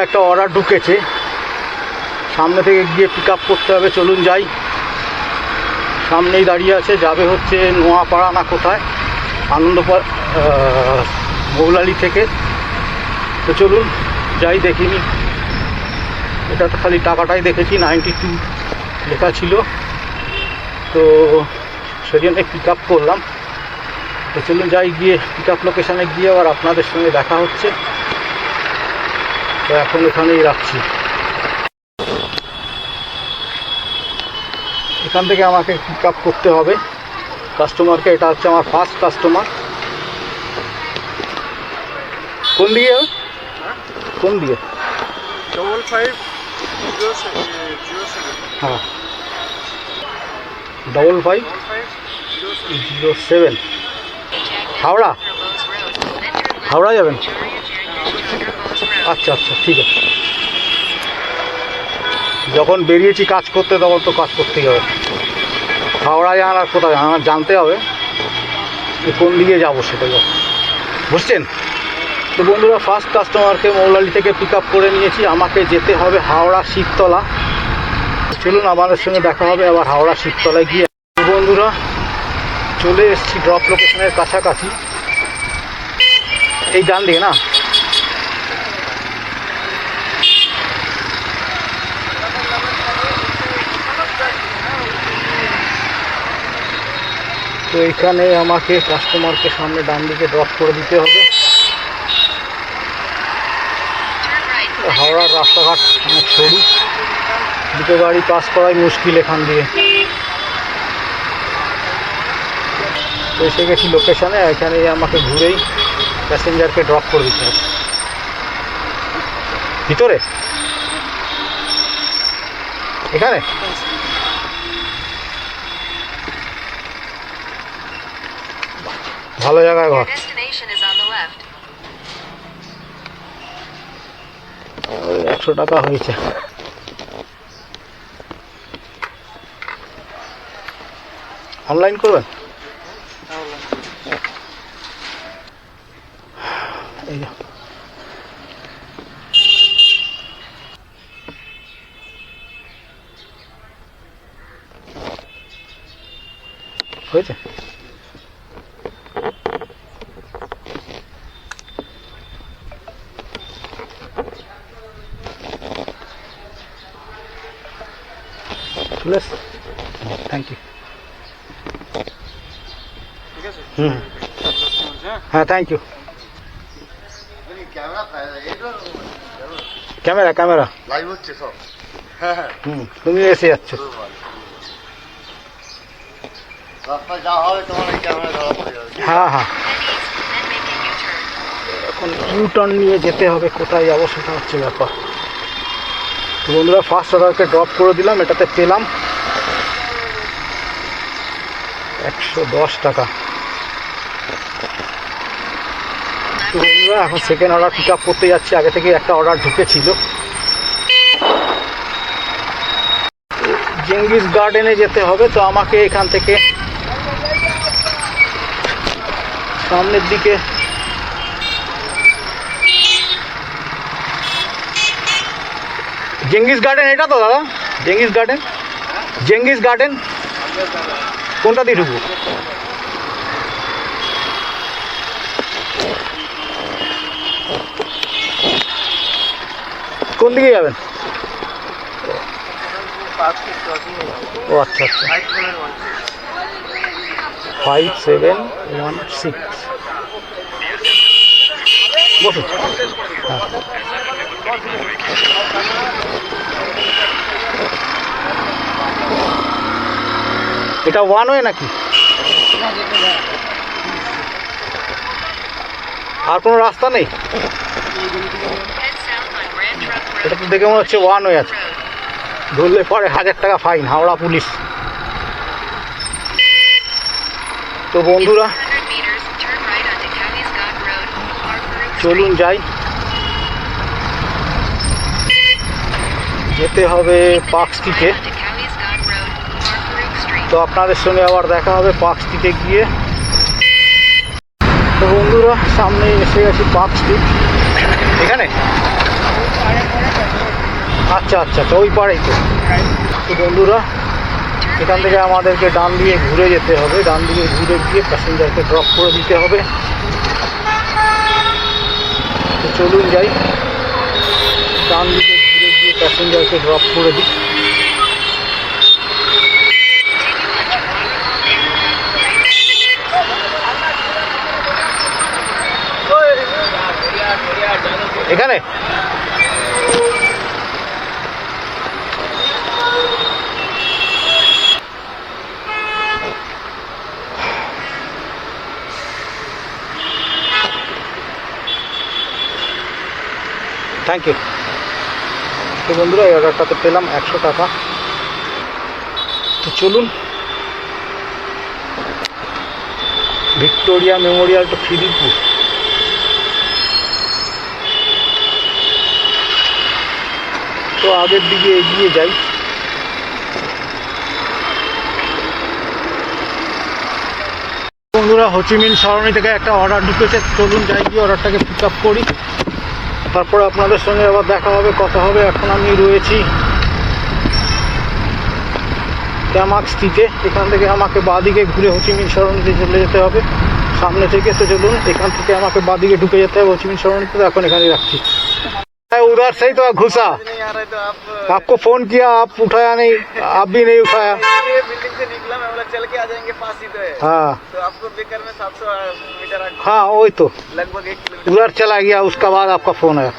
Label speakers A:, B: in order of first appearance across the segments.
A: একটা অর্ডার ঢুকেছে। সামনে থেকে গিয়ে পিক করতে হবে, চলুন যাই। সামনেই দাঁড়িয়ে আছে, যাবে হচ্ছে নোয়াপাড়া না কোথায়? আনন্দপাড় মৌলালি থেকে। তো চলুন যাই দেখিনি। এটা তো খালি টাকাটাই দেখেছি নাইনটি টু লেখা ছিল। তো সেজন্য পিক আপ করলাম। তো চলুন যাই গিয়ে পিক আপ লোকেশানে গিয়ে আবার আপনাদের সঙ্গে দেখা হচ্ছে। তো এখন এখানেই রাখছি। এখান থেকে আমাকে পিক আপ করতে হবে। কাস্টমারকে এটা হচ্ছে আমার ফার্স্ট কাস্টমার কোন দিকে কোন দিকে
B: ডবল ফাইভ
A: হ্যাঁ।
B: Double five
A: zero seven Howrah? Howrah যাবেন? আচ্ছা আচ্ছা ঠিক আছে। যখন বেরিয়েছি কাজ করতে, তখন তো কাজ করতেই হবে। হাওড়ায় যান আর কোথায়, আমার জানতে হবে যে কোন দিকে যাব সেটা বুঝছেন? তো বন্ধুরা ফার্স্ট কাস্টমারকে মৌলালি থেকে পিক আপ করে নিয়েছি। আমাকে যেতে হবে হাওড়া শিবতলা চলুন, আমাদের সঙ্গে দেখা হবে আবার হাওড়া শিবতলায় গিয়ে। বন্ধুরা, চলে এসেছি ড্রপ লোকেশনের কাছাকাছি। এই ডান দিকে না? তো এখানে আমাকে কাস্টমারকে সামনে ডান দিকে ড্রপ করে দিতে হবে। হাওড়ার রাস্তাঘাট অনেক সরু। দুটো গাড়ি পাস করাই মুশকিল এখান দিয়ে। তো এসে গেছি লোকেশানে এখানে আমাকে ঘুরেই প্যাসেঞ্জারকে ড্রপ করে দিতে হবে। ভিতরে? এখানে? ভালো জায়গায় ঘর। একশো টাকা হয়েছে। অনলাইন করবেন? এই হয়েছে? চলে থ্যাংক ইউ হুম
B: হ্যাঁ
C: thank you
A: camera camera
C: live হচ্ছে সব। হ্যাঁ হ্যাঁ
A: হুম তুমি এসে যাচ্ছ। হ্যাঁ হ্যাঁ. এখন ইউটার্ন নিয়ে যেতে হবে কোথায় যাব সেটা হচ্ছে ব্যাপার। তো বন্ধুরা ফার্স্ট অর্ডারকে ড্রপ করে দিলাম, এটাতে পেলাম একশো দশ টাকা। তো বন্ধুরা, এখন সেকেন্ড অর্ডার পিক আপ করতে যাচ্ছি, আগে থেকে একটা অর্ডার ঢুকেছিল। জেঙ্গিস গার্ডেনে যেতে হবে, তো আমাকে এখান থেকে সামনের দিকে জেঙ্গিস গার্ডেন এটা তো, দাদা? জেঙ্গিস গার্ডেন জেঙ্গিস গার্ডেন কোনটা দিয়ে ঢুকবো? কোন দিকে যাবেন? ও আচ্ছা আচ্ছা।
B: ফাইভ সেভেন ওয়ান
A: সিক্স বসুন। হ্যাঁ। এটা ওয়ান ওয়ে নাকি? আর কোনো রাস্তা নেই. এটা তো দেখে মনে হচ্ছে ওয়ান ওয়ে আছে। ধরলে পরে হাজার টাকা ফাইন হাওড়া পুলিশ। তো বন্ধুরা
D: 100 meters,
A: যেতে হবে পার্ক স্ট্রিটে. তো আপনাদের সঙ্গে আবার দেখা হবে পার্ক স্ট্রিটে গিয়ে। তো বন্ধুরা, সামনে এসে গেছি পার্ক স্ট্রিট। এখানে? আচ্ছা আচ্ছা আচ্ছা ওই পাড়েই তো। তো বন্ধুরা, এখান থেকে আমাদেরকে ডান দিয়ে ঘুরে যেতে হবে। ডান দিকে ঘুরে গিয়ে প্যাসেঞ্জারকে ড্রপ করে দিতে হবে। তো চলুন যাই। ডান দিকে প্যাসেঞ্জারকে ড্রপ করে দিই। এখানে? থ্যাংক ইউ তো বন্ধুরা, এই অর্ডারটাতে পেলাম একশো টাকা। তো চলুন। ভিক্টোরিয়া মেমোরিয়াল টু খিদিরপুর তো আগের দিকে এগিয়ে যাই। বন্ধুরা, হোচিমিন সরণি থেকে একটা অর্ডার ঢুকেছে। চলুন যাই গিয়ে অর্ডারটাকে পিক আপ করি। তারপরে আপনাদের সঙ্গে আবার দেখা হবে, কথা হবে। এখন আমি রয়েছি ক্যামাক্সটিতে এখান থেকে আমাকে বাদিকে ঘুরে হচিমিন সরণিতে চলে যেতে হবে। সামনে থেকে তো চলুন, এখান থেকে আমাকে বাদিকে ঢুকে যেতে হবে হচিমিন সরণিতে এখন এখানে রাখছি। उधर से ही तो घुसा।
B: तो आप
A: आपको फ़ोन किया, आप उठाया नहीं, आप भी नहीं उठाया।
B: बिल्डिंग से निकला मैं बोला चल के आ जाएँगे पास ही। तो है
A: हाँ
B: तो आपको बेकर में सात सौ मीटर
A: हाँ वही तो।
B: लगभग एक
A: उधर चला गया, उसका बाद आपका फ़ोन आया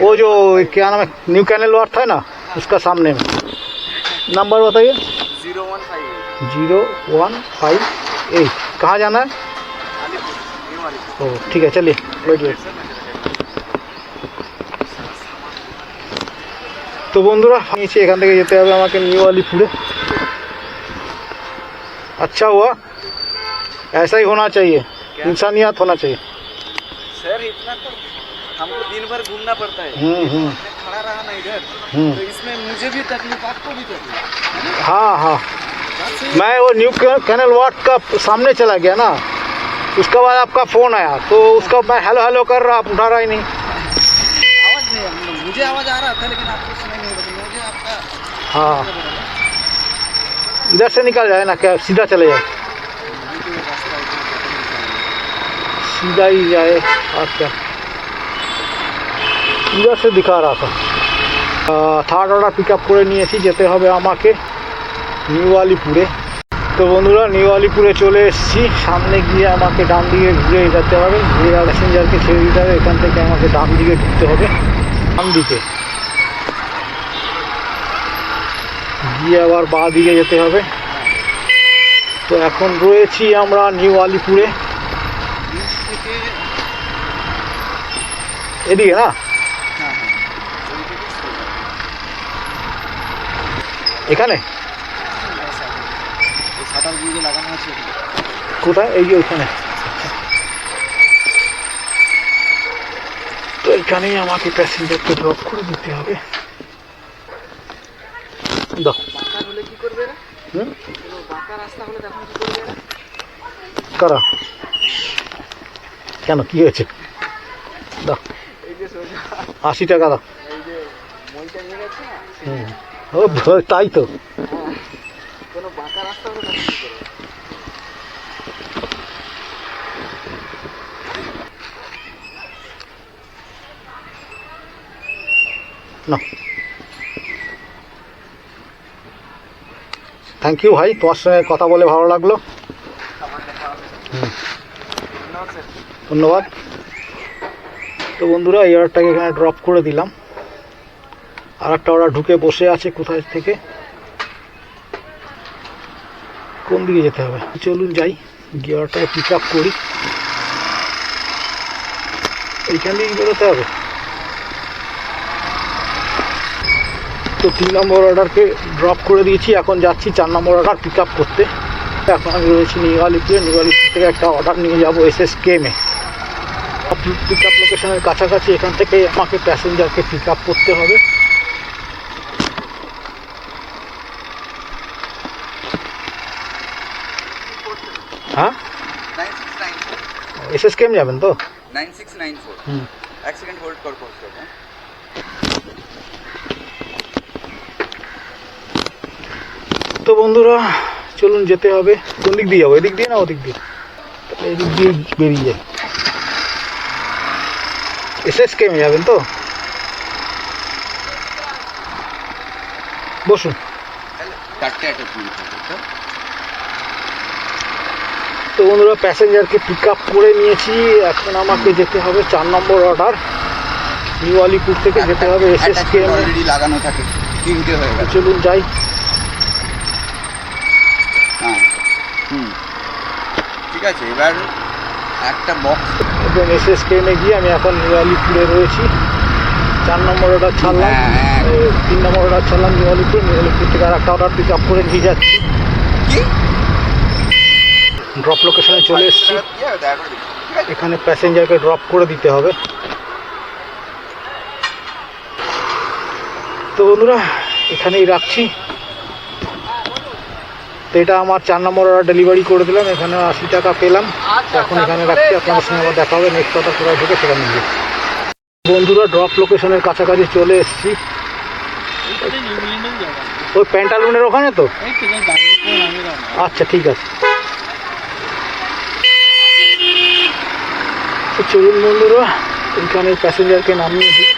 A: वो जो, क्या नाम है, न्यू कैनल वार्ड था ना, उसका सामने में। नंबर बताइए।
B: Zero one five
A: zero one five eight. कहाँ जाना है? ठीक है, चलिए वेट তো বন্ধুরা নিচে এখান থেকে যেতে হবে আমাকে নিউ আলিপুরে अच्छा हुआ ऐसा ही होना चाहिए इंसानियत होना चाहिए
B: सर इतना तो हमको दिन भर घूमना पड़ता है
A: हम्म हम्म
B: मैं खड़ा रहा ना इधर
A: हम्म
B: तो इसमें मुझे भी तकलीफ आपको भी तकलीफ
A: हाँ हाँ
B: बात सही है।
A: मैं वो न्यू कैनल वार्ड का सामने चला गया ना उसके बाद आपका फ़ोन आया तो उसका मैं हेलो हेलो कर रहा आप उठा रहा ही नहीं
B: आवाज नहीं है मुझे आवाज आ रहा था लेकिन आपको
A: हाँ इधर से निकल जाए ना क्या सीधा चले जाए सीधा ही जाए अच्छा इधर से दिखा रहा था থার্ড অর্ডার পিক আপ করে নিয়েছি যেতে হবে আমাকে নিউ আলিপুরে তো বন্ধুরা নিউ আলিপুরে চলে এসেছি সামনে গিয়ে আমাকে ডান দিকে ঘুরে যেতে হবে ঘুরে প্যাসেঞ্জারকে ছেড়ে দিতে হবে এখান থেকে আমাকে ডান দিকে ঢুকতে হবে ডান দিকে গিয়ে আবার বা দিকে যেতে হবে। তো এখন রয়েছি আমরা নিউ আলিপুরে। এদিকে না? এখানে? কোথায়? এই যে ওইখানে। তো এখানেই আমাকে প্যাসেঞ্জারকে ড্রপ করে দিতে হবে। কারা? কেন কি হয়েছে? দাও। আশি টাকা দাও। তাই তো। না থ্যাংক ইউ ভাই। তোমার সঙ্গে কথা বলে ভালো লাগল।
B: ধন্যবাদ।
A: তো বন্ধুরা, এই অর্ডারটাকে এখানে ড্রপ করে দিলাম। আর একটা অর্ডার ঢুকে বসে আছে কোথায় থেকে? কোন দিকে যেতে হবে? চলুন যাই। গিয়ে অর্ডারটাকে পিক আপ করি। এইখান দিয়েই বেরোতে হবে? তো তিন নম্বর অর্ডারকে ড্রপ করে দিয়েছি। এখন যাচ্ছি চার নম্বর অর্ডার পিক আপ করতে। এখন আমি রয়েছি নিউয়ালিপুরে নিউয়ালিপুর থেকে একটা অর্ডার নিয়ে যাব এস এস কেমে পিক আপ লোকেশনের কাছাকাছি এখান থেকে আমাকে প্যাসেঞ্জারকে পিক আপ করতে হবে। হ্যাঁ? এস এস কেম যাবেন তো?
E: Nine six
A: nine
E: four second hold কর করতে হবে
A: তো বন্ধুরা চলুন যেতে হবে। কোন দিক দিয়ে যাব? এদিক দিয়ে না ওদিক দিয়ে? তাহলে এদিক দিয়ে বেরিয়ে যাই। এস এস কেমে যাবেন তো? বসুন। তো বন্ধুরা প্যাসেঞ্জারকে পিক আপ করে নিয়েছি। এখন আমাকে যেতে হবে চার নম্বর অর্ডার নিউ আলিপুর থেকে যেতে হবে এস এস কে
B: লাগানো থাকে।
A: চলুন যাই
B: হ্যাঁ হুম ঠিক আছে এবার একটা বক্স
A: এবং এস গিয়ে আমি এখন নিউ আলিপুরে রয়েছি। চার নম্বর অর্ডার ছাড়লাম।
B: হ্যাঁ, হ্যাঁ।
A: তিন নম্বর অর্ডার ছাড়লাম নিউ আলিপুর নিউ আলিপুর থেকে আর একটা অর্ডার পিক আপ করে নিয়ে যাচ্ছি। ড্রপ লোকেশনে চলে এসেছি।
B: দিচ্ছি। ঠিক আছে।
A: এখানে প্যাসেঞ্জারকে ড্রপ করে দিতে হবে। তো বন্ধুরা এখানেই রাখছি। তো এটা আমার চার নম্বর অর্ডার ডেলিভারি করে দিলাম এখানে আশি টাকা পেলাম। এখন এখানে রাখছি আপনাদের সঙ্গে আবার দেখা হবে নেক্সট অর্ডার কোথায় ঢুকে সেখানে গিয়ে বন্ধুরা ড্রপ লোকেশনের কাছাকাছি চলে এসেছি। ওই প্যান্টালুনের ওখানে তো? আচ্ছা ঠিক আছে। চলুন বন্ধুরা এখানে প্যাসেঞ্জারকে নামিয়ে দিই।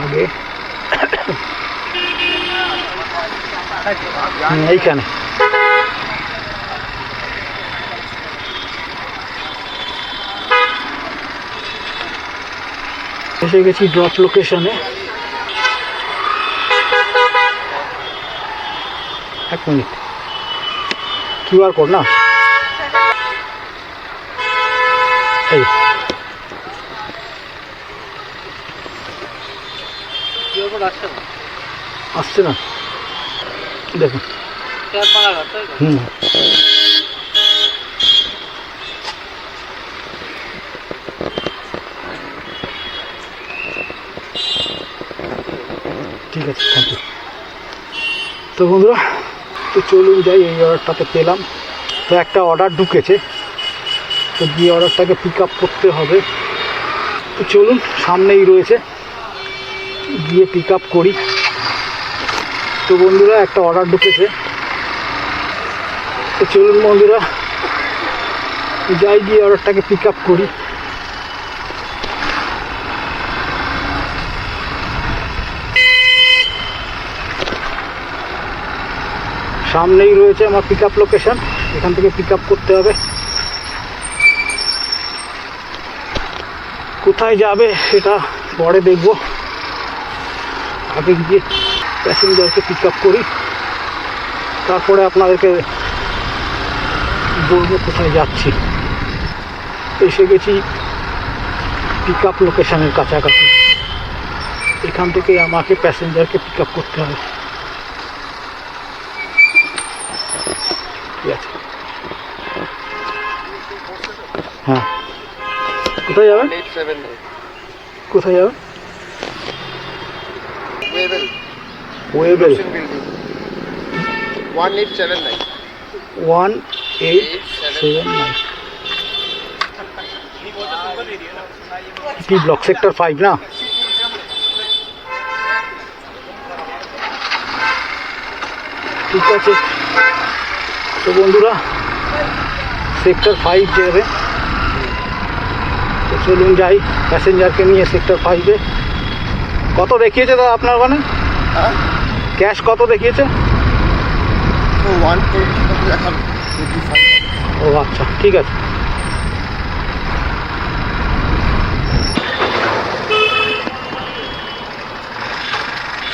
A: আগে এইখানে। এসে গেছি ড্রপ লোকেশনে। এক মিনিট। কিউআর কোড না? এই। আসছে না। দেখুন। হুম। ঠিক আছে থ্যাংক ইউ তো বন্ধুরা, তো চলুন যাই, এই অর্ডারটাতে পেলাম। তো একটা অর্ডার ঢুকেছে। তো গিয়ে অর্ডারটাকে পিক আপ করতে হবে। তো চলুন, সামনেই রয়েছে। গিয়ে পিক আপ করি। তো বন্ধুরা, একটা অর্ডার ঢুকেছে। তো চলুন বন্ধুরা, যাই গিয়ে অর্ডারটাকে পিক আপ করি। সামনেই রয়েছে আমার পিক আপ লোকেশন এখান থেকে পিক আপ করতে হবে। কোথায় যাবে সেটা পরে দেখব। আগে গিয়ে প্যাসেঞ্জারকে পিক আপ করি। তারপরে আপনাদেরকে বলব কোথায় যাচ্ছি। এসে গেছি পিক আপ লোকেশানের কাছাকাছি। এখান থেকে আমাকে প্যাসেঞ্জারকে পিক আপ করতে হবে। ঠিক আছে। হ্যাঁ। কোথায় যাবেন? কোথায় যাবেন?
C: Webel one eight seven nine
A: one eight seven nine কি ব্লক সেক্টর ফাইভ না? ঠিক আছে। তো বন্ধুরা সেক্টর ফাইভ যাবে তো চলুন যাই প্যাসেঞ্জারকে নিয়ে সেক্টর ফাইভে কত দেখিয়েছে দাদা আপনার ওখানে?
C: হ্যাঁ?
A: ক্যাশ কত দেখিয়েছে? ও আচ্ছা ঠিক আছে।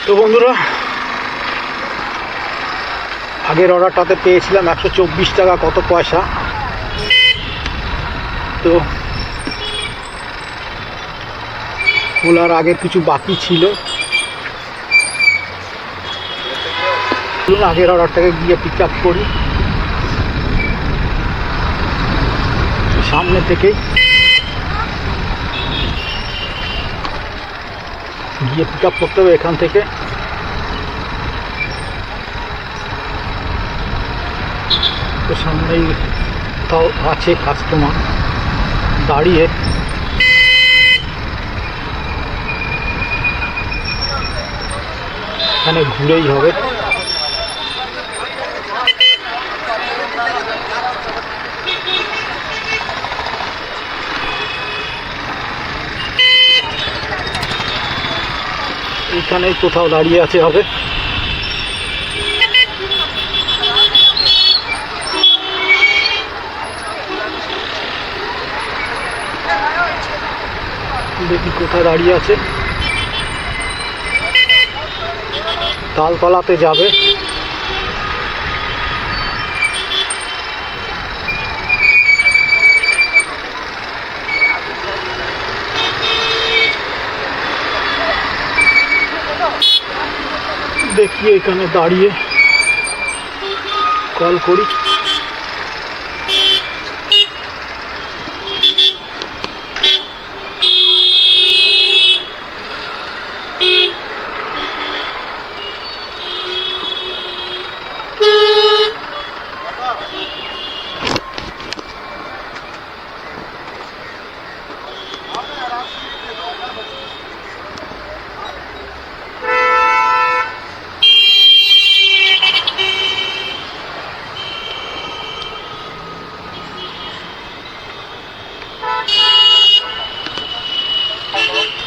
A: তো বন্ধুরা আগের অর্ডারটাতে পেয়েছিলাম একশো চব্বিশ টাকা কত পয়সা? তো খোলার আগে কিছু বাকি ছিল। চলুন, আগের অর্ডারটাকে গিয়ে পিক আপ করি। সামনে থেকে গিয়ে পিক আপ করতে হবে এখান থেকে। তো সামনেই তাও আছে কাস্টমার দাঁড়িয়ে। এখানে ঘুরেই হবে। এখানেই কোথাও দাঁড়িয়ে আছে হবে। দেখি কোথায় দাঁড়িয়ে আছে। তালতলাতে যাবে। দেখি এখানে দাঁড়িয়ে কল করি।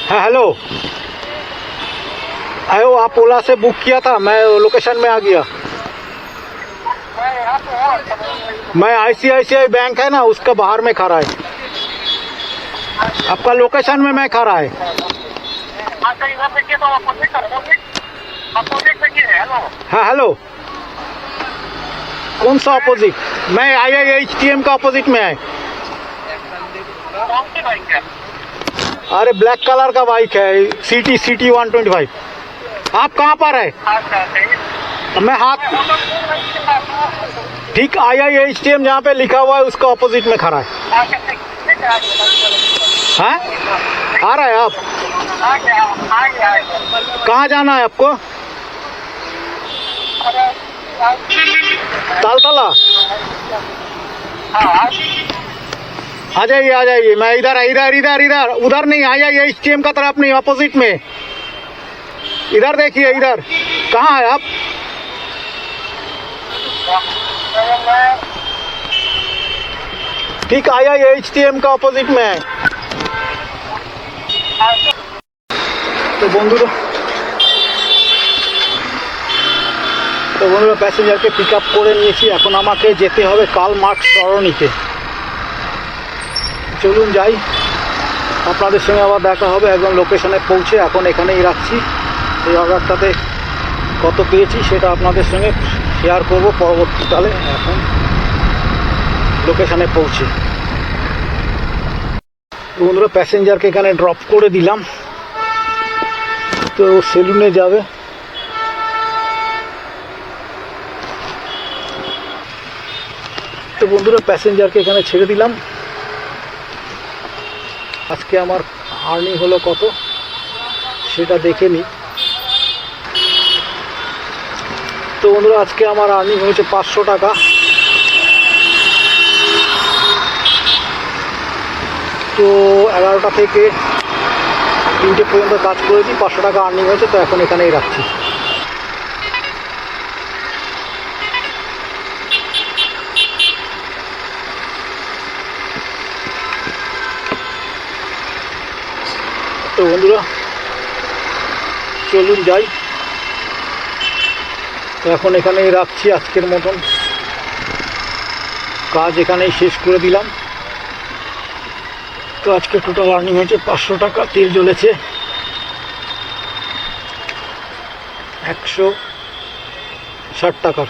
A: हाँ हेलो आयो आप ओला से बुक किया था, मैं लोकेशन में आ गया। मैं आईसीआईसीआई बैंक है ना, उसका बाहर में खड़ा है। आपका लोकेशन में मैं खड़ा है। हाँ हेलो कौन सा अपोजिट मैं I I H T M का अपोजिट में है? अरे ब्लैक कलर का बाइक है city city one twenty five आप कहाँ पर है? मैं हाथ ठीक I I H T M जहाँ पे लिखा हुआ है, उसका अपोजिट में खड़ा है
E: है।
A: हैं? आ रहा है आप? कहाँ जाना है आपको? तालतला? आ जाइए आ जाइए मैं इधर इधर इधर इधर उधर नहीं I I H T M का तरफ नहीं अपोजिट में इधर देखिए इधर कहाँ है आप ठीक I I H T M का अपोजिट में है তো বন্ধুরা তো বন্ধুরা প্যাসেঞ্জারকে পিক আপ করে নিয়েছি এখন আমাকে যেতে হবে কাল মাঠ সরণিতে চলুন যাই। আপনাদের সঙ্গে আবার দেখা হবে, একদম লোকেশনে পৌঁছে এখন এখানেই রাখছি। এই অর্ডারটাতে কত পেয়েছি সেটা আপনাদের সঙ্গে শেয়ার করব পরবর্তীকালে এখন লোকেশনে পৌঁছে। বন্ধুরা প্যাসেঞ্জারকে এখানে ড্রপ করে দিলাম। তো সেলুনে যাবে। তো বন্ধুরা প্যাসেঞ্জারকে এখানে ছেড়ে দিলাম। আজকে আমার আর্নিং হলো কত? সেটা দেখে নিই তো বন্ধুরা, আজকে আমার আর্নিং হয়েছে পাঁচশো টাকা। তো এগারোটা থেকে তিনটে পর্যন্ত কাজ করেছি পাঁচশো টাকা আর্নিং হয়েছে, তো এখন এখানেই রাখছি। তো বন্ধুরা, চলুন যাই। তো এখন এখানেই রাখছি আজকের মতন। কাজ এখানেই শেষ করে দিলাম। তো আজকে টোটাল আর্নিং হয়েছে পাঁচশো টাকা, তেল জ্বলেছে। একশো ষাট টাকার।